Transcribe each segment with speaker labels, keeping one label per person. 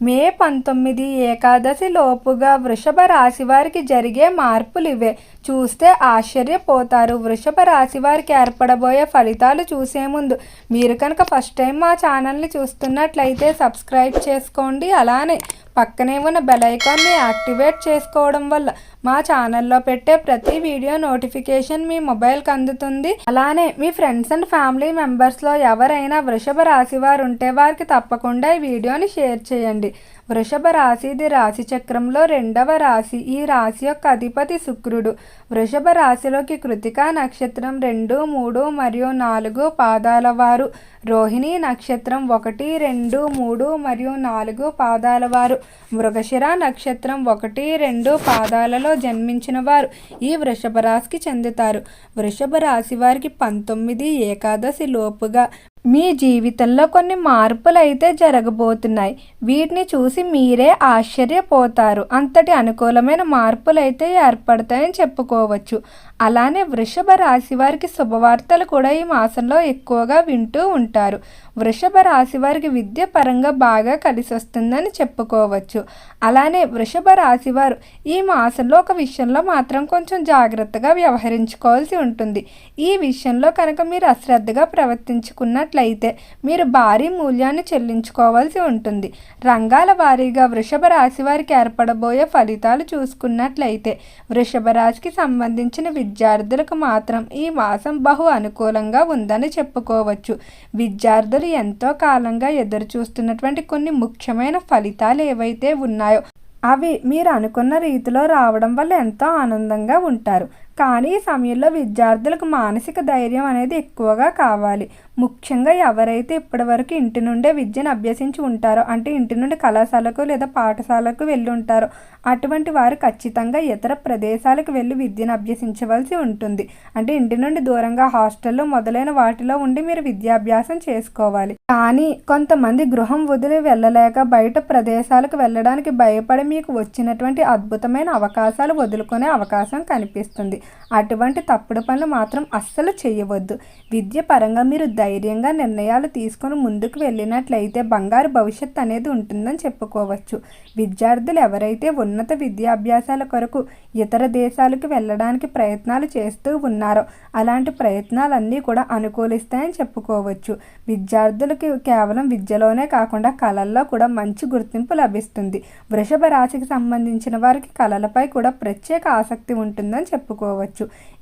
Speaker 1: మే పంతొమ్మిది ఏకాదశి లోపుగా వృషభ రాశి వారికి జరిగే మార్పులు ఇవే చూస్తే ఆశ్చర్యపోతారు. వృషభ రాశి వారికి ఏర్పడబోయే ఫలితాలు చూసే ముందు మీరు కనుక ఫస్ట్ టైం మా ఛానల్ని చూస్తున్నట్లయితే సబ్స్క్రైబ్ చేసుకోండి. అలానే పక్కనే ఉన్న బెల్ ఐకాన్ని యాక్టివేట్ చేసుకోవడం వల్ల మా ఛానల్లో పెట్టే ప్రతి వీడియో నోటిఫికేషన్ మీ మొబైల్కి అందుతుంది. అలానే మీ ఫ్రెండ్స్ అండ్ ఫ్యామిలీ మెంబర్స్లో ఎవరైనా వృషభ రాశి వారు ఉంటే వారికి తప్పకుండా ఈ వీడియోని షేర్ చేయండి. వృషభ రాశి ఇది రాశి చక్రంలో రెండవ రాశి. ఈ రాశి యొక్క అధిపతి శుక్రుడు. వృషభ రాశిలోకి కృతికా నక్షత్రం రెండు మూడు మరియు నాలుగు పాదాల వారు. రోహిణి నక్షత్రం ఒకటి రెండు మూడు మరియు నాలుగు పాదాల వారు. మృగశిర నక్షత్రం ఒకటి రెండు పాదాలలో జన్మించిన వారు. ఈ వృషభ రాశికి చెందుతారు. వృషభ రాశి వారికి పంతొమ్మిది ఏకాదశి లోపుగా మీ జీవితంలో కొన్ని మార్పులు అయితే జరగబోతున్నాయి. వీటిని చూసి మీరే ఆశ్చర్యపోతారు. అంతటి అనుకూలమైన మార్పులు అయితే ఏర్పడతాయని చెప్పుకోవచ్చు. అలానే వృషభ రాశి వారికి శుభవార్తలు కూడా ఈ మాసంలో ఎక్కువగా వింటూ ఉంటారు. వృషభ రాశి వారికి విద్య పరంగా బాగా కలిసి వస్తుందని చెప్పుకోవచ్చు. అలానే వృషభ రాశి వారు ఈ మాసంలో ఒక విషయంలో మాత్రం కొంచెం జాగ్రత్తగా వ్యవహరించుకోవాల్సి ఉంటుంది. ఈ విషయంలో కనుక మీరు అశ్రద్ధగా ప్రవర్తించుకున్నట్లయితే మీరు భారీ మూల్యాన్ని చెల్లించుకోవాల్సి ఉంటుంది. రంగాల వారీగా వృషభ రాశి వారికి ఏర్పడబోయే ఫలితాలు చూసుకున్నట్లయితే వృషభ రాశికి సంబంధించిన విద్యార్థులకు మాత్రం ఈ మాసం బహు అనుకూలంగా ఉందని చెప్పుకోవచ్చు. విద్యార్థులు ఎంతో కాలంగా ఎదురు చూస్తున్నటువంటి కొన్ని ముఖ్యమైన ఫలితాలు ఏవైతే ఉన్నాయో అవి మీరు అనుకున్న రీతిలో రావడం వల్ల ఎంతో ఆనందంగా ఉంటారు. కానీ ఈ సమయంలో విద్యార్థులకు మానసిక ధైర్యం అనేది ఎక్కువగా కావాలి. ముఖ్యంగా ఎవరైతే ఇప్పటివరకు ఇంటి నుండే విద్యను అభ్యసించి ఉంటారో అంటే ఇంటి నుండి కళాశాలకు లేదా పాఠశాలకు వెళ్ళి ఉంటారో అటువంటి వారు ఖచ్చితంగా ఇతర ప్రదేశాలకు వెళ్ళి విద్యను అభ్యసించవలసి ఉంటుంది. అంటే ఇంటి నుండి దూరంగా హాస్టల్లో మొదలైన వాటిలో ఉండి మీరు విద్యాభ్యాసం చేసుకోవాలి. కానీ కొంతమంది గృహం వదిలి వెళ్ళలేక బయట ప్రదేశాలకు వెళ్ళడానికి భయపడి మీకు వచ్చినటువంటి అద్భుతమైన అవకాశాలు వదులుకునే అవకాశం కనిపిస్తుంది. అటువంటి తప్పుడు పనులు మాత్రం అస్సలు చేయవద్దు విద్య పరంగా మీరు ధైర్యంగా నిర్ణయాలు తీసుకొని ముందుకు వెళ్ళినట్లయితే బంగారు భవిష్యత్ అనేది ఉంటుందని చెప్పుకోవచ్చు. విద్యార్థులు ఎవరైతే ఉన్నత విద్యాభ్యాసాల కొరకు ఇతర దేశాలకు వెళ్ళడానికి ప్రయత్నాలు చేస్తూ ఉన్నారో అలాంటి ప్రయత్నాలన్నీ కూడా అనుకూలిస్తాయని చెప్పుకోవచ్చు. విద్యార్థులకి కేవలం విద్యలోనే కాకుండా కళల్లో కూడా మంచి గుర్తింపు లభిస్తుంది. వృషభ రాశికి సంబంధించిన వారికి కళలపై కూడా ప్రత్యేక ఆసక్తి ఉంటుందని చెప్పుకోవచ్చు.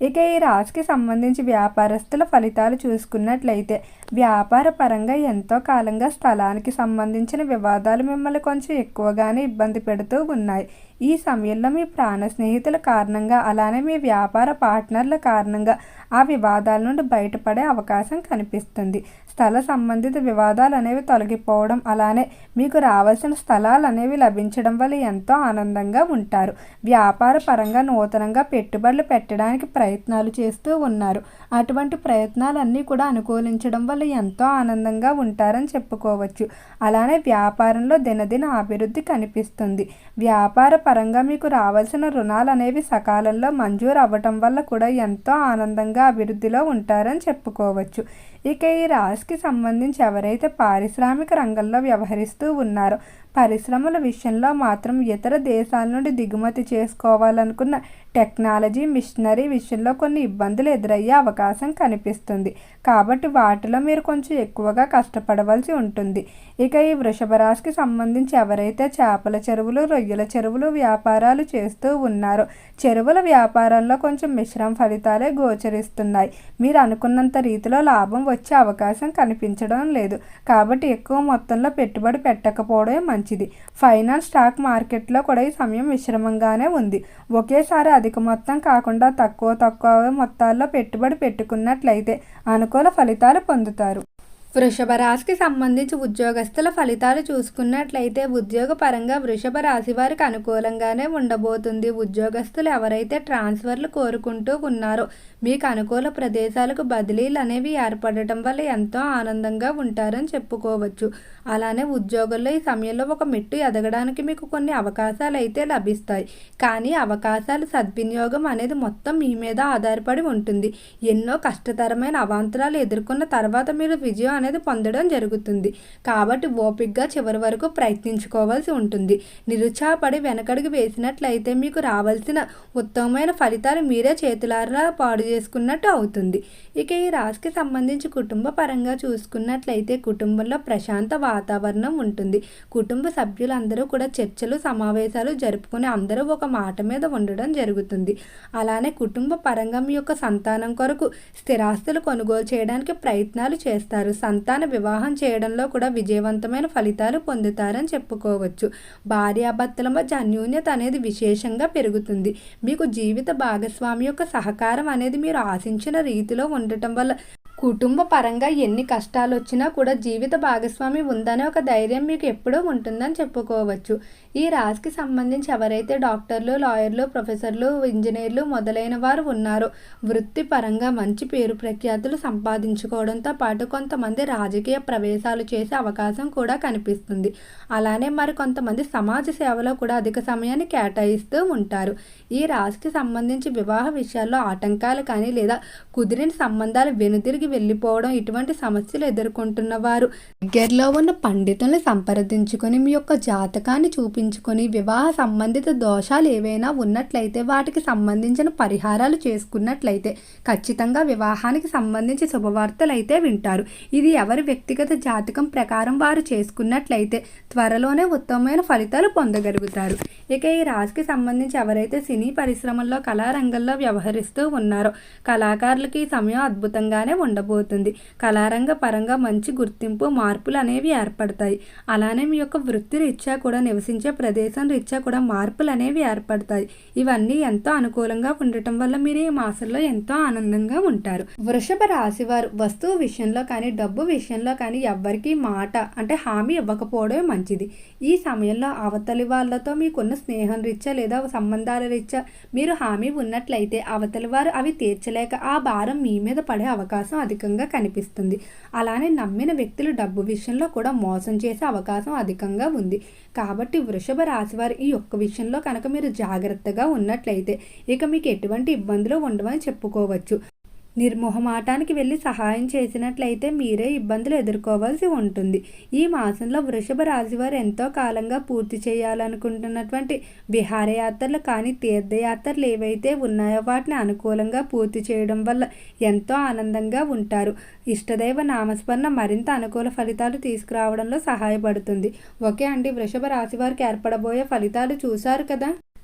Speaker 1: ఇక ఈ రాశికి సంబంధించి వ్యాపారస్తుల ఫలితాలు చూసుకున్నట్లయితే వ్యాపార పరంగా ఎంతో కాలంగా స్థలానికి సంబంధించిన వివాదాలు మిమ్మల్ని కొంచెం ఎక్కువగానే ఇబ్బంది పెడుతూ ఉన్నాయి. ఈ సమయంలో మీ ప్రాణ స్నేహితుల కారణంగా అలానే మీ వ్యాపార పార్ట్నర్ల కారణంగా ఆ వివాదాల నుండి బయటపడే అవకాశం కనిపిస్తుంది. స్థల సంబంధిత వివాదాలు అనేవి తొలగిపోవడం అలానే మీకు రావాల్సిన స్థలాలు అనేవి లభించడం వల్ల ఎంతో ఆనందంగా ఉంటారు. వ్యాపార పరంగా నూతనంగా పెట్టుబడులు పెట్టడానికి ప్రయత్నాలు చేస్తూ ఉన్నారు. అటువంటి ప్రయత్నాలన్నీ కూడా అనుకూలించడం వల్ల ఎంతో ఆనందంగా ఉంటారని చెప్పుకోవచ్చు. అలానే వ్యాపారంలో దినదిన అభివృద్ధి కనిపిస్తుంది. వ్యాపార పరంగా మీకు రావాల్సిన రుణాలు అనేవి సకాలంలో మంజూరు అవ్వటం వల్ల కూడా ఎంతో ఆనందంగా అభివృద్ధిలో ఉంటారని చెప్పుకోవచ్చు. ఇక ఈ రాశికి సంబంధించి ఎవరైతే పారిశ్రామిక రంగంలో వ్యవహరిస్తూ ఉన్నారో పరిశ్రమల విషయంలో మాత్రం ఇతర దేశాల నుండి దిగుమతి చేసుకోవాలనుకున్న టెక్నాలజీ మిషనరీ విషయంలో కొన్ని ఇబ్బందులు ఎదురయ్యే అవకాశం కనిపిస్తుంది. కాబట్టి వాటిలో మీరు కొంచెం ఎక్కువగా కష్టపడవలసి ఉంటుంది. ఇక ఈ వృషభ రాశికి సంబంధించి ఎవరైతే చేపల చెరువులు రొయ్యల చెరువులు వ్యాపారాలు చేస్తూ ఉన్నారో చెరువుల వ్యాపారంలో కొంచెం మిశ్రమ ఫలితాలే గోచరిస్తున్నాయి. మీరు అనుకున్నంత రీతిలో లాభం వచ్చే అవకాశం కనిపించడం లేదు. కాబట్టి ఎక్కువ మొత్తంలో పెట్టుబడి పెట్టకపోవడమే మంచిది. ఫైనాన్స్ స్టాక్ మార్కెట్లో కూడా ఈ సమయం మిశ్రమంగానే ఉంది. ఒకేసారి అధిక మొత్తం కాకుండా తక్కువ తక్కువ మొత్తాల్లో పెట్టుబడి పెట్టుకున్నట్లయితే అనుకూల ఫలితాలు పొందుతారు. వృషభ రాశికి సంబంధించి ఉద్యోగస్తుల ఫలితాలు చూసుకున్నట్లయితే ఉద్యోగపరంగా వృషభ రాశి వారికి అనుకూలంగానే ఉండబోతుంది. ఉద్యోగస్తులు ఎవరైతే ట్రాన్స్ఫర్లు కోరుకుంటూ ఉన్నారో మీకు అనుకూల ప్రదేశాలకు బదిలీలు అనేవి ఏర్పడటం వల్ల ఎంతో ఆనందంగా ఉంటారని చెప్పుకోవచ్చు. అలానే ఉద్యోగంలో ఈ సమయంలో ఒక మెట్టు ఎదగడానికి మీకు కొన్ని అవకాశాలు అయితే లభిస్తాయి. కానీ అవకాశాలు సద్వినియోగం అనేది మొత్తం మీ మీద ఆధారపడి ఉంటుంది. ఎన్నో కష్టతరమైన అవాంతరాలు ఎదుర్కొన్న తర్వాత మీరు విజయం అనేది పొందడం జరుగుతుంది. కాబట్టి ఓపికగా చివరి వరకు ప్రయత్నించుకోవాల్సి ఉంటుంది. నిరుత్సాహపడి వెనకడుగు వేసినట్లయితే మీకు రావాల్సిన ఉత్తమమైన ఫలితాలు మీరే చేతులారా పాడు చేసుకున్నట్టు అవుతుంది. ఇక ఈ రాశికి సంబంధించి కుటుంబ పరంగా చూసుకున్నట్లయితే కుటుంబంలో ప్రశాంత వాతావరణం ఉంటుంది. కుటుంబ సభ్యులందరూ కూడా చర్చలు సమావేశాలు జరుపుకుని అందరూ ఒక మాట మీద ఉండడం జరుగుతుంది. అలానే కుటుంబ పరంగా మీ యొక్క సంతానం కొరకు స్థిరాస్తులు కొనుగోలు చేయడానికి ప్రయత్నాలు చేస్తారు. సంతాన వివాహం చేయడంలో కూడా విజయవంతమైన ఫలితాలు పొందుతారని చెప్పుకోవచ్చు. భార్యాభర్తల మధ్య అన్యోన్యత అనేది విశేషంగా పెరుగుతుంది. మీకు జీవిత భాగస్వామి యొక్క సహకారం అనేది మీరు ఆశించిన రీతిలో ఉండటం వల్ల కుటుంబ పరంగా ఎన్ని కష్టాలు వచ్చినా కూడా జీవిత భాగస్వామి ఉందనే ఒక ధైర్యం మీకు ఎప్పుడూ ఉంటుందని చెప్పుకోవచ్చు. ఈ రాశికి సంబంధించి ఎవరైతే డాక్టర్లు లాయర్లు ప్రొఫెసర్లు ఇంజనీర్లు మొదలైన వారు ఉన్నారో వృత్తిపరంగా మంచి పేరు ప్రఖ్యాతులు సంపాదించుకోవడంతో పాటు కొంతమంది రాజకీయ ప్రవేశాలు చేసే అవకాశం కూడా కనిపిస్తుంది. అలానే మరి కొంతమంది సమాజ సేవలో కూడా అధిక సమయాన్ని కేటాయిస్తూ ఉంటారు. ఈ రాశికి సంబంధించి వివాహ విషయాల్లో ఆటంకాలు కానీ లేదా కుదిరిన సంబంధాలు వెనుదిరిగి వెళ్ళిపోవడం ఇటువంటి సమస్యలు ఎదుర్కొంటున్న వారు. దగ్గరలో ఉన్న పండితుల్ని సంప్రదించుకొని మీ యొక్క జాతకాన్ని చూపించుకొని వివాహ సంబంధిత దోషాలు ఏవైనా ఉన్నట్లయితే వాటికి సంబంధించిన పరిహారాలు చేసుకున్నట్లయితే ఖచ్చితంగా వివాహానికి సంబంధించి శుభవార్తలు అయితే వింటారు. ఇది ఎవరి వ్యక్తిగత జాతకం ప్రకారం వారు చేసుకున్నట్లయితే త్వరలోనే ఉత్తమమైన ఫలితాలు పొందగలుగుతారు. ఇక ఈ రాశికి సంబంధించి ఎవరైతే సినీ పరిశ్రమల్లో కళారంగంలో వ్యవహరిస్తూ ఉన్నారో కళాకారులకి ఈ సమయం అద్భుతంగానే ఉండబోతుంది. కళారంగ పరంగా మంచి గుర్తింపు మార్పులు అనేవి ఏర్పడతాయి. అలానే మీ యొక్క వృత్తి రీత్యా కూడా నివసించే ప్రదేశం రీత్యా కూడా మార్పులు అనేవి ఏర్పడతాయి. ఇవన్నీ ఎంతో అనుకూలంగా ఉండటం వల్ల మీరు ఈ మాసంలో ఎంతో ఆనందంగా ఉంటారు. వృషభ రాశి వారు వస్తువు విషయంలో కానీ డబ్బు విషయంలో కానీ ఎవ్వరికీ మాట అంటే హామీ ఇవ్వకపోవడమే మంచిది. ఈ సమయంలో అవతలి వాళ్ళతో మీకున్న స్నేహం రీత్యా లేదా సంబంధాల రీత్యా మీరు హామీ ఉన్నట్లయితే అవతలి వారు అవి తీర్చలేక ఆ భారం మీ మీద పడే అవకాశం అధికంగా కనిపిస్తుంది. అలానే నమ్మిన వ్యక్తులు డబ్బు విషయంలో కూడా మోసం చేసే అవకాశం అధికంగా ఉంది. కాబట్టి వృషభ రాశి వారు ఈ ఒక్క విషయంలో కనుక మీరు జాగ్రత్తగా ఉన్నట్లయితే ఇక మీకు ఎటువంటి ఇబ్బందులు ఉండవని చెప్పుకోవచ్చు. నిర్మోహమాటానికి వెళ్ళి సహాయం చేసినట్లయితే మీరే ఇబ్బందులు ఎదుర్కోవాల్సి ఉంటుంది. ఈ మాసంలో వృషభ రాశివారు ఎంతో కాలంగా పూర్తి చేయాలనుకుంటున్నటువంటి విహారయాత్రలు కానీ తీర్థయాత్రలు ఏవైతే ఉన్నాయో వాటిని అనుకూలంగా పూర్తి చేయడం వల్ల ఎంతో ఆనందంగా ఉంటారు. ఇష్టదైవ నామస్మరణ మరింత అనుకూల ఫలితాలు తీసుకురావడంలో సహాయపడుతుంది. ఓకే అండి వృషభ రాశి వారికి ఏర్పడబోయే ఫలితాలు చూశారు కదా?